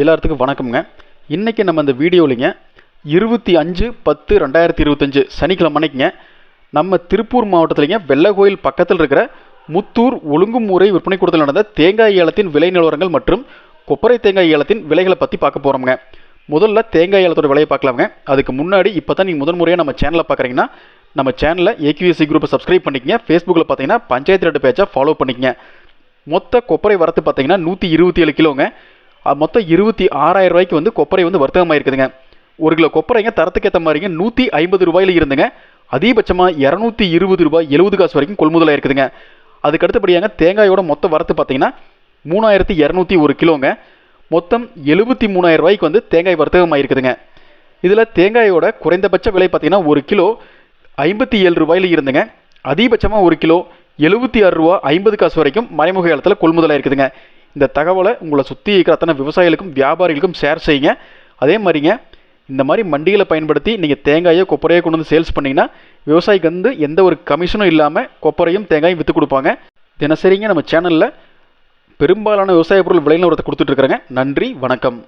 எல்லாத்துக்கும் வணக்கம்ங்க. இன்றைக்கி நம்ம இந்த வீடியோலிங்க இருபத்தி அஞ்சு பத்து ரெண்டாயிரத்தி இருபத்தஞ்சு சனிக்கிழமை அன்னைக்குங்க. நம்ம திருப்பூர் மாவட்டத்திலிங்க வெள்ளகோயில் பக்கத்தில் இருக்கிற முத்தூர் ஒழுங்குமுறை விற்பனை கூடத்தில் நடந்த தேங்காய் ஏலத்தின் விலை நிலவரங்கள் மற்றும் கொப்பரை தேங்காய் ஏலத்தின் விலைகளை பற்றி பார்க்க போகிறோம்ங்க முதல்ல தேங்காய் ஏலத்தோட விலையை பார்க்கலாமுங்க. அதுக்கு முன்னாடி இப்போ தான் நீங்கள் முதன் முறையாக நம்ம சேனலை பார்க்குறீங்கன்னா நம்ம சேனலில் ஏக்யூஎஸ்சி குரூப்பை சப்ஸ்கிரைப் பண்ணிக்கங்க. ஃபேஸ்புக்கில் பார்த்தீங்கன்னா பஞ்சாயத்து ரெட்டு பேச்சை ஃபாலோ பண்ணிக்கங்க. மொத்த கொப்பரை வரத்து பார்த்தீங்கன்னா நூற்றி இருபத்தி ஏழு கிலோங்க. மொத்தம் இருபத்தி ஆறாயிரம் ரூபாய்க்கு வந்து கொப்பரை வந்து வர்த்தகமாக இருக்குதுங்க ஒரு கிலோ கொப்பரைங்க தரத்துக்கு ஏற்ற மாதிரிங்க நூற்றி ஐம்பது ரூபாயில் இருந்துங்க. அதிகபட்சமாக இரநூத்தி இருபது ரூபாய் எழுபது காசு வரைக்கும் கொள்முதலாக இருக்குதுங்க அதுக்கு அடுத்தபடியாங்க தேங்காயோட மொத்த வரத்து பார்த்தீங்கன்னா மூணாயிரத்தி இரநூத்தி ஒரு கிலோங்க. மொத்தம் எழுபத்தி மூணாயிரம் ரூபாய்க்கு வந்து தேங்காய் வர்த்தகமாக இருக்குதுங்க இதில் தேங்காயோட குறைந்தபட்ச விலை பார்த்தீங்கன்னா ஒரு கிலோ ஐம்பத்தி ஏழு ரூபாயில் இருந்துங்க. அதிகபட்சமாக ஒரு கிலோ எழுபத்தி ஆறு ரூபா ஐம்பது காசு வரைக்கும் மறைமுக காலத்தில் கொள்முதலாக இருக்குதுங்க இந்த தகவலை உங்களை சுற்றி இருக்கிற அத்தனை விவசாயிகளுக்கும் வியாபாரிகளுக்கும் ஷேர் செய்யுங்க. அதே மாதிரிங்க இந்த மாதிரி மண்டிகளை பயன்படுத்தி நீங்கள் தேங்காயோ கொப்பரையோ கொண்டு வந்து சேல்ஸ் பண்ணிங்கன்னா விவசாயிக்கு வந்து எந்த ஒரு கமிஷனும் இல்லாமல் கொப்பரையும் தேங்காயும் விற்று கொடுப்பாங்க. தினசரிங்க நம்ம சேனலில் பெரும்பாலான விவசாய பொருள் விலை நிலவரத்தை கொடுத்துட்ருக்குறேங்க நன்றி வணக்கம்.